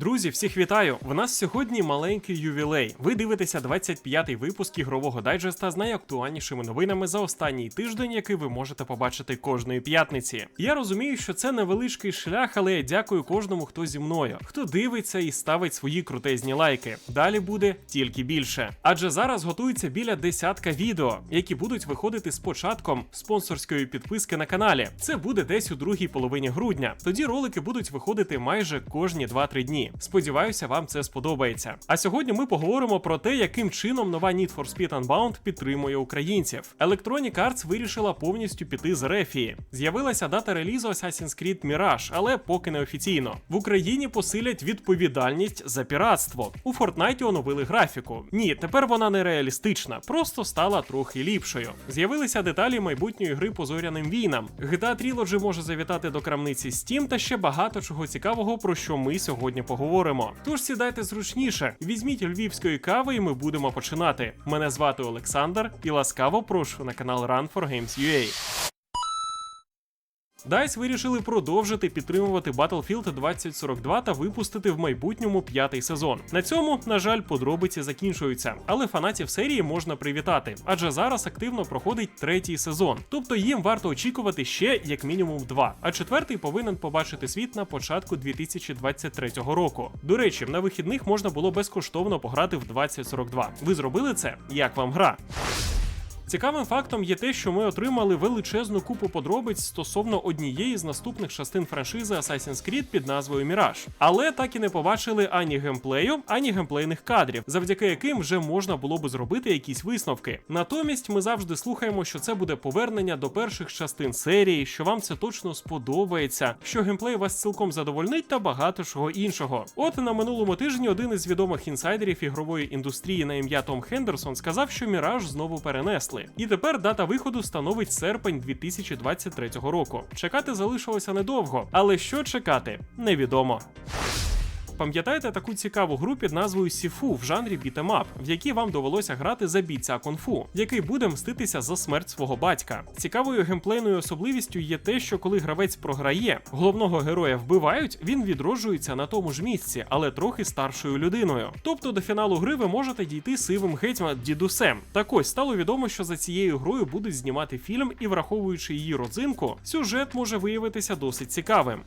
Друзі, всіх вітаю! В нас сьогодні маленький ювілей. Ви дивитеся 25-й випуск ігрового дайджеста з найактуальнішими новинами за останній тиждень, який ви можете побачити кожної п'ятниці. Я розумію, що це невеличкий шлях, але я дякую кожному, хто зі мною, хто дивиться і ставить свої крутезні лайки. Далі буде тільки більше. Адже зараз готується біля десятка відео, які будуть виходити з початком спонсорської підписки на каналі. Це буде десь у другій половині грудня. Тоді ролики будуть виходити майже кожні 2-3 дні. Сподіваюся, вам це сподобається. А сьогодні ми поговоримо про те, яким чином нова Need for Speed Unbound підтримує українців. Electronic Arts вирішила повністю піти з рефії. З'явилася дата релізу Assassin's Creed Mirage, але поки не офіційно. В Україні посилять відповідальність за піратство. У Fortnite оновили графіку. Ні, тепер вона не реалістична, просто стала трохи ліпшою. З'явилися деталі майбутньої гри по зоряним війнам. GTA Trilogy може завітати до крамниці Steam та ще багато чого цікавого, про що ми сьогодні поговоримо. Тож сідайте зручніше, візьміть львівської кави, і ми будемо починати. Мене звати Олександр і ласкаво прошу на канал Run for Games UA. DICE вирішили продовжити підтримувати Battlefield 2042 та випустити в майбутньому п'ятий сезон. На цьому, на жаль, подробиці закінчуються, але фанатів серії можна привітати, адже зараз активно проходить третій сезон. Тобто їм варто очікувати ще як мінімум два. А четвертий повинен побачити світ на початку 2023 року. До речі, на вихідних можна було безкоштовно пограти в 2042. Ви зробили це? Як вам гра? Цікавим фактом є те, що ми отримали величезну купу подробиць стосовно однієї з наступних частин франшизи Assassin's Creed під назвою Mirage. Але так і не побачили ані геймплею, ані геймплейних кадрів, завдяки яким вже можна було би зробити якісь висновки. Натомість ми завжди слухаємо, що це буде повернення до перших частин серії, що вам це точно сподобається, що геймплей вас цілком задовольнить та багато чого іншого. От на минулому тижні один із відомих інсайдерів ігрової індустрії на ім'я Том Хендерсон сказав, що Mirage знову перенесли. І тепер дата виходу становить серпень 2023 року. Чекати залишилося недовго, але що чекати, невідомо. Пам'ятаєте таку цікаву гру під назвою Сіфу в жанрі бітемап, в якій вам довелося грати за бійця кунг-фу, який буде мститися за смерть свого батька. Цікавою геймплейною особливістю є те, що коли гравець програє, головного героя вбивають, він відроджується на тому ж місці, але трохи старшою людиною. Тобто до фіналу гри ви можете дійти сивим гетьман дідусем. Так ось стало відомо, що за цією грою будуть знімати фільм, і враховуючи її родзинку, сюжет може виявитися досить цікавим.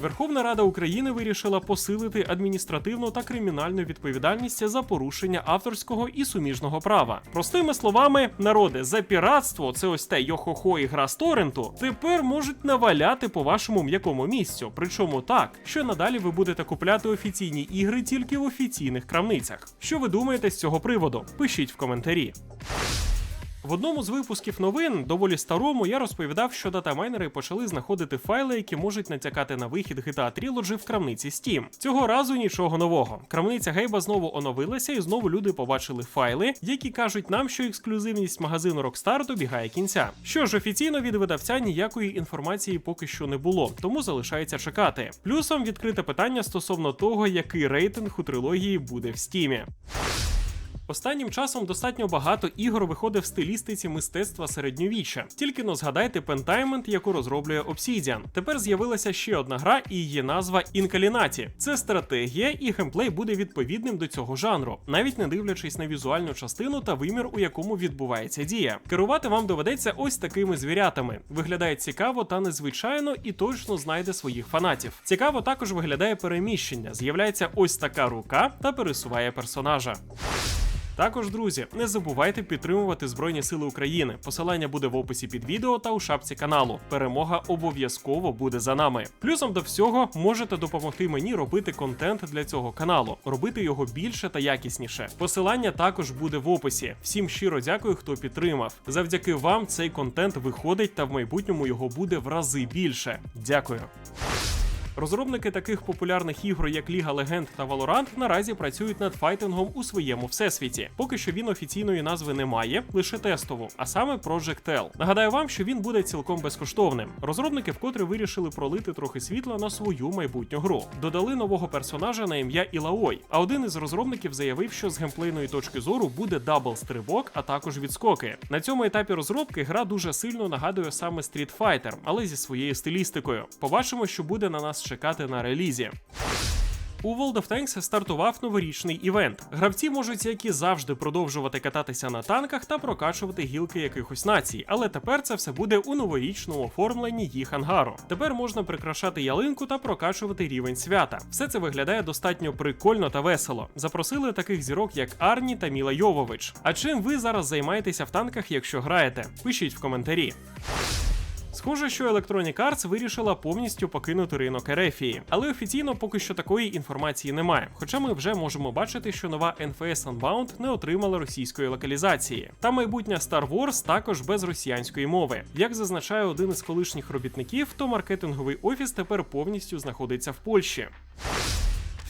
Верховна Рада України вирішила посилити адміністративну та кримінальну відповідальність за порушення авторського і суміжного права. Простими словами, народи за піратство, це ось те йохохо і гра з торренту, тепер можуть наваляти по вашому м'якому місцю. Причому так, що надалі ви будете купляти офіційні ігри тільки в офіційних крамницях. Що ви думаєте з цього приводу? Пишіть в коментарі. В одному з випусків новин, доволі старому, я розповідав, що датамайнери почали знаходити файли, які можуть натякати на вихід GTA Trilogy в крамниці Steam. Цього разу нічого нового. Крамниця Гейба знову оновилася, і знову люди побачили файли, які кажуть нам, що ексклюзивність магазину Rockstar добігає кінця. Що ж, офіційно від видавця ніякої інформації поки що не було, тому залишається чекати. Плюсом відкрите питання стосовно того, який рейтинг у трилогії буде в стімі. Останнім часом достатньо багато ігор виходить в стилістиці мистецтва середньовіччя. Тільки но згадайте Pentiment, яку розроблює Obsidian. Тепер з'явилася ще одна гра, і її назва Інкалінаті. Це стратегія, і геймплей буде відповідним до цього жанру, навіть не дивлячись на візуальну частину та вимір, у якому відбувається дія. Керувати вам доведеться ось такими звірятами. Виглядає цікаво та незвичайно і точно знайде своїх фанатів. Цікаво також виглядає переміщення. З'являється ось така рука та пересуває персонажа. Також, друзі, не забувайте підтримувати Збройні Сили України. Посилання буде в описі під відео та у шапці каналу. Перемога обов'язково буде за нами. Плюсом до всього можете допомогти мені робити контент для цього каналу, робити його більше та якісніше. Посилання також буде в описі. Всім щиро дякую, хто підтримав. Завдяки вам цей контент виходить та в майбутньому його буде в рази більше. Дякую. Розробники таких популярних ігор, як Ліга Легенд та Valorant, наразі працюють над файтингом у своєму всесвіті. Поки що він офіційної назви не має, лише тестову, а саме Project L. Нагадаю вам, що він буде цілком безкоштовним. Розробники вкотре вирішили пролити трохи світла на свою майбутню гру. Додали нового персонажа на ім'я Ілаой. А один із розробників заявив, що з геймплейної точки зору буде дабл стрибок, а також відскоки. На цьому етапі розробки гра дуже сильно нагадує саме Street Fighter, але зі своєю стилістикою. Побачимо, що буде на нас чекати на релізі. У World of Tanks стартував новорічний івент. Гравці можуть, як і завжди, продовжувати кататися на танках та прокачувати гілки якихось націй, але тепер це все буде у новорічному оформленні їх ангару. Тепер можна прикрашати ялинку та прокачувати рівень свята. Все це виглядає достатньо прикольно та весело. Запросили таких зірок, як Арні та Міла Йовович. А чим ви зараз займаєтеся в танках, якщо граєте? Пишіть в коментарі. Схоже, що Electronic Arts вирішила повністю покинути ринок Ерефії, але офіційно поки що такої інформації немає. Хоча ми вже можемо бачити, що нова NFS Unbound не отримала російської локалізації. Та майбутня Star Wars також без росіянської мови. Як зазначає один із колишніх робітників, то маркетинговий офіс тепер повністю знаходиться в Польщі.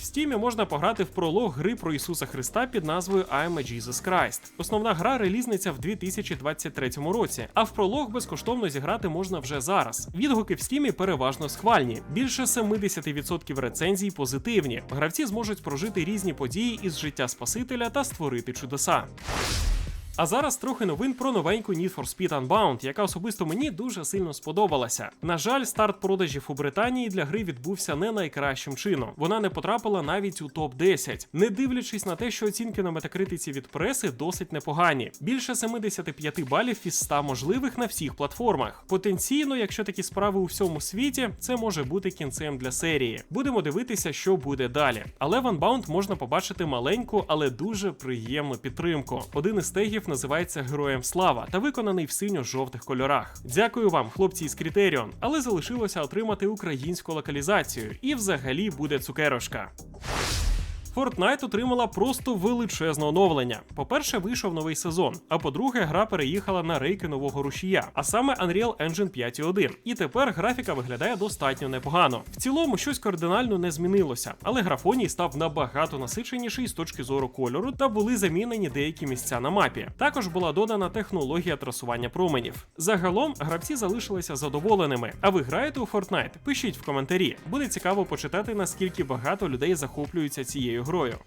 Стімі можна пограти в пролог гри про Ісуса Христа під назвою I'm a Jesus Christ. Основна гра релізниця в 2023 році, а в пролог безкоштовно зіграти можна вже зараз. Відгуки в стімі переважно схвальні. Більше 70% рецензій позитивні. Гравці зможуть прожити різні події із життя Спасителя та створити чудеса. А зараз трохи новин про новеньку Need for Speed Unbound, яка особисто мені дуже сильно сподобалася. На жаль, старт продажів у Британії для гри відбувся не найкращим чином. Вона не потрапила навіть у топ 10 не дивлячись на те, що оцінки на метакритиці від преси досить непогані. Більше 75 балів із 100 можливих на всіх платформах. Потенційно, якщо такі справи у всьому світі, це може бути кінцем для серії. Будемо дивитися, що буде далі. Але в Unbound можна побачити маленьку, але дуже приємну підтримку. Один із тегів називається Героям Слава та виконаний в синьо-жовтих кольорах. Дякую вам, хлопці із критеріон, але залишилося отримати українську локалізацію, і взагалі буде цукерочка. Fortnite отримала просто величезне оновлення. По-перше, вийшов новий сезон. А по-друге, гра переїхала на рейки нового рушія, а саме Unreal Engine 5.1. І тепер графіка виглядає достатньо непогано. В цілому щось кардинально не змінилося, але графоній став набагато насиченіший з точки зору кольору та були замінені деякі місця на мапі. Також була додана технологія трасування променів. Загалом гравці залишилися задоволеними. А ви граєте у Fortnite? Пишіть в коментарі. Буде цікаво почитати, наскільки багато людей захоплюються цією грою.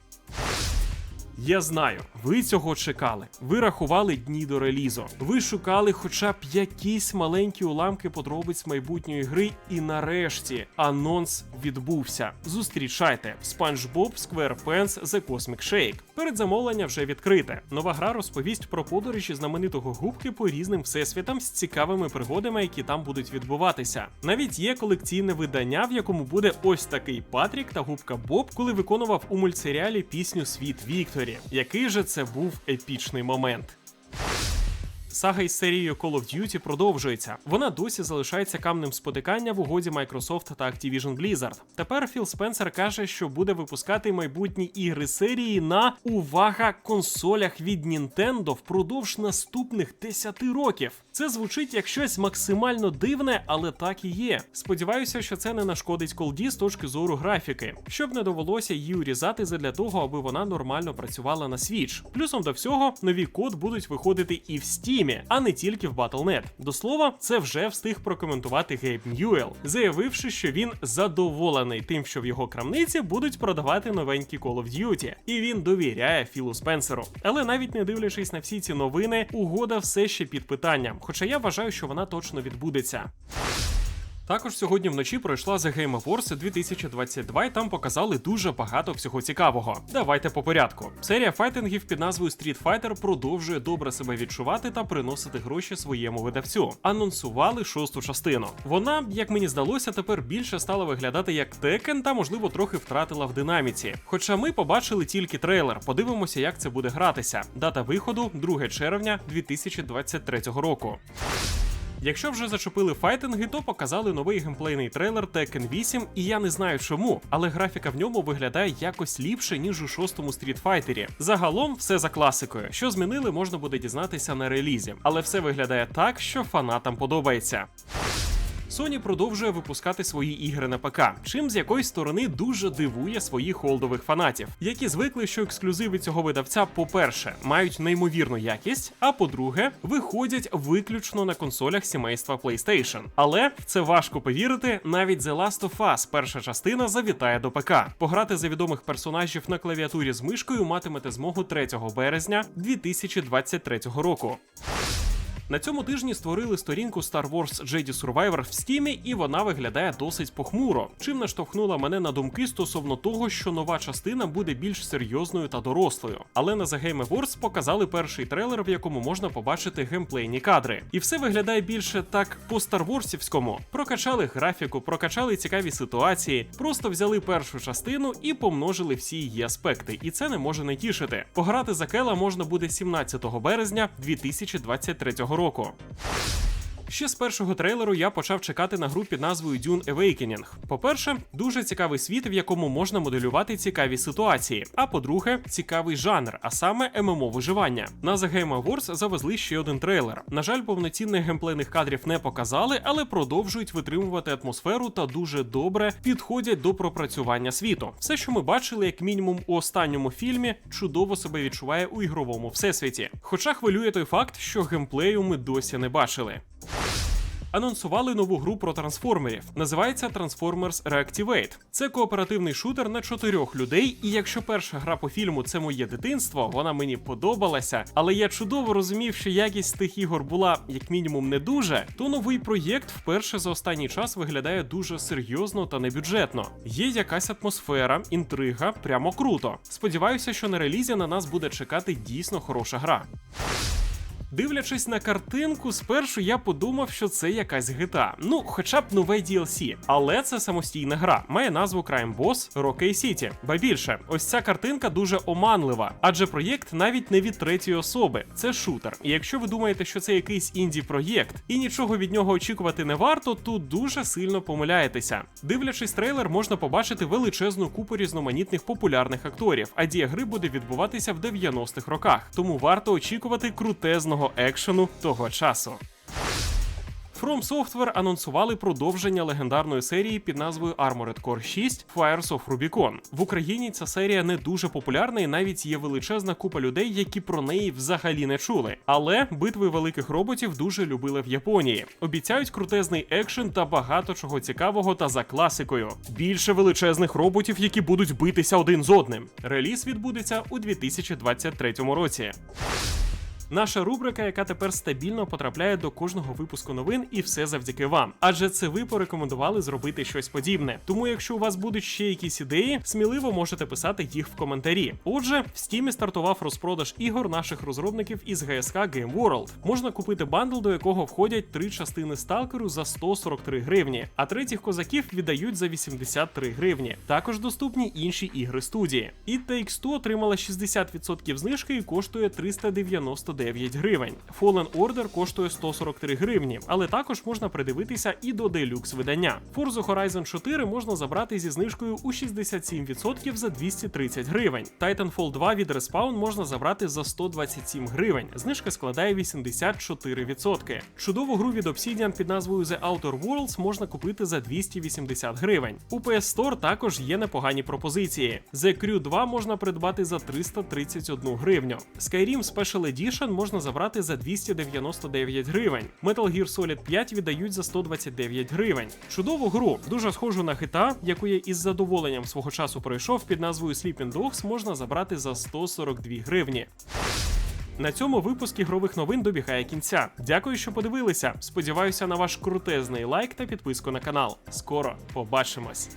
Я знаю, ви цього чекали. Ви рахували дні до релізу. Ви шукали хоча б якісь маленькі уламки подробиць майбутньої гри, і нарешті анонс відбувся. Зустрічайте SpongeBob SquarePants The Cosmic Shake. Передзамовлення вже відкрите. Нова гра розповість про подорожі знаменитого губки по різним всесвітам з цікавими пригодами, які там будуть відбуватися. Навіть є колекційне видання, в якому буде ось такий Патрік та губка Боб, коли виконував у мультсеріалі пісню Світ Вікторі. Який же це був епічний момент. Сага із серією Call of Duty продовжується. Вона досі залишається камнем спотикання в угоді Microsoft та Activision Blizzard. Тепер Філ Спенсер каже, що буде випускати майбутні ігри серії на увага консолях від Nintendo впродовж наступних 10 років. Це звучить як щось максимально дивне, але так і є. Сподіваюся, що це не нашкодить колді з точки зору графіки, щоб не довелося її урізати задля того, аби вона нормально працювала на Switch. Плюсом до всього, нові код будуть виходити і в Steam, а не тільки в Battle.net. До слова, це вже встиг прокоментувати Гейб Ньюел, заявивши, що він задоволений тим, що в його крамниці будуть продавати новенькі Call of Duty, і він довіряє Філу Спенсеру. Але навіть не дивлячись на всі ці новини, угода все ще під питанням. Хоча я вважаю, що вона точно відбудеться. Також сьогодні вночі пройшла The Game Awards 2022 і там показали дуже багато всього цікавого. Давайте по порядку. Серія файтингів під назвою Street Fighter продовжує добре себе відчувати та приносити гроші своєму видавцю. Анонсували шосту частину. Вона, як мені здалося, тепер більше стала виглядати як Tekken та, можливо, трохи втратила в динаміці. Хоча ми побачили тільки трейлер, подивимося, як це буде гратися. Дата виходу 2 червня 2023 року. Якщо вже зачепили файтинги, то показали новий геймплейний трейлер Tekken 8, і я не знаю чому, але графіка в ньому виглядає якось ліпше, ніж у шостому стрітфайтері. Загалом все за класикою. Що змінили, можна буде дізнатися на релізі, але все виглядає так, що фанатам подобається. Sony продовжує випускати свої ігри на ПК, чим з якоїсь сторони дуже дивує своїх холдових фанатів, які звикли, що ексклюзиви цього видавця, по-перше, мають неймовірну якість, а по-друге, виходять виключно на консолях сімейства PlayStation. Але це важко повірити, навіть The Last of Us перша частина завітає до ПК. Пограти за відомих персонажів на клавіатурі з мишкою матимете змогу 3 березня 2023 року. На цьому тижні створили сторінку Star Wars Jedi Survivor в стімі, і вона виглядає досить похмуро. Чим наштовхнула мене на думки стосовно того, що нова частина буде більш серйозною та дорослою. Але на The Game Awards показали перший трейлер, в якому можна побачити геймплейні кадри. І все виглядає більше так по старворсівському. Прокачали графіку, прокачали цікаві ситуації, просто взяли першу частину і помножили всі її аспекти. І це не може не тішити. Пограти за Кела можна буде 17 березня 2023 року року. Ще з першого трейлеру я почав чекати на гру під назвою Dune Awakening. По-перше, дуже цікавий світ, в якому можна моделювати цікаві ситуації. А по-друге, цікавий жанр, а саме ММО виживання. На The Game Awards завезли ще один трейлер. На жаль, повноцінних геймплейних кадрів не показали, але продовжують витримувати атмосферу та дуже добре підходять до пропрацювання світу. Все, що ми бачили, як мінімум у останньому фільмі, чудово себе відчуває у ігровому всесвіті. Хоча хвилює той факт, що геймплею ми досі не бачили анонсували нову гру про трансформерів. Називається Transformers Reactivate. Це кооперативний шутер на чотирьох людей. І якщо перша гра по фільму це моє дитинство, вона мені подобалася. Але я чудово розумів, що якість тих ігор була як мінімум не дуже, то новий проєкт вперше за останній час виглядає дуже серйозно та небюджетно. Є якась атмосфера, інтрига, прямо круто. Сподіваюся, що на релізі на нас буде чекати дійсно хороша гра. Дивлячись на картинку, спершу я подумав, що це якась гита. Ну, хоча б нове DLC. Але це самостійна гра. Має назву Crime Boss Rocky City. Ба більше, ось ця картинка дуже оманлива, адже проєкт навіть не від третьої особи. Це шутер. І якщо ви думаєте, що це якийсь інді-проєкт і нічого від нього очікувати не варто, то дуже сильно помиляєтеся. Дивлячись трейлер, можна побачити величезну купу різноманітних популярних акторів, а дія гри буде відбуватися в 90-х роках. Тому варто очікувати крутезного екшену того часу. From Software анонсували продовження легендарної серії під назвою Armored Core 6 Fires of Rubicon. В Україні ця серія не дуже популярна і навіть є величезна купа людей, які про неї взагалі не чули. Але битви великих роботів дуже любили в Японії. Обіцяють крутезний екшен та багато чого цікавого та за класикою. Більше величезних роботів, які будуть битися один з одним. Реліз відбудеться у 2023 році. Наша рубрика, яка тепер стабільно потрапляє до кожного випуску новин, і все завдяки вам. Адже це ви порекомендували зробити щось подібне. Тому, якщо у вас будуть ще якісь ідеї, сміливо можете писати їх в коментарі. Отже, в стімі стартував розпродаж ігор наших розробників із ГСК Game World. Можна купити бандл, до якого входять три частини сталкеру за 143 гривні, а третіх козаків віддають за 83 гривні. Також доступні інші ігри студії. І Takes-Two отримала 60% знижки і коштує 399 9 гривень. Fallen Order коштує 143 гривні, але також можна придивитися і до делюкс видання. Forza Horizon 4 можна забрати зі знижкою у 67% за 230 гривень. Titanfall 2 від Respawn можна забрати за 127 гривень. Знижка складає 84%. Чудову гру від Obsidian під назвою The Outer Worlds можна купити за 280 гривень. У PS Store також є непогані пропозиції. The Crew 2 можна придбати за 331 гривню. Skyrim Special Edition можна забрати за 299 гривень. Metal Gear Solid 5 віддають за 129 гривень. Чудову гру, дуже схожу на хита, яку я із задоволенням свого часу пройшов під назвою Sleeping Dogs, можна забрати за 142 гривні. На цьому випуск ігрових новин добігає кінця. Дякую, що подивилися. Сподіваюся на ваш крутезний лайк та підписку на канал. Скоро побачимось.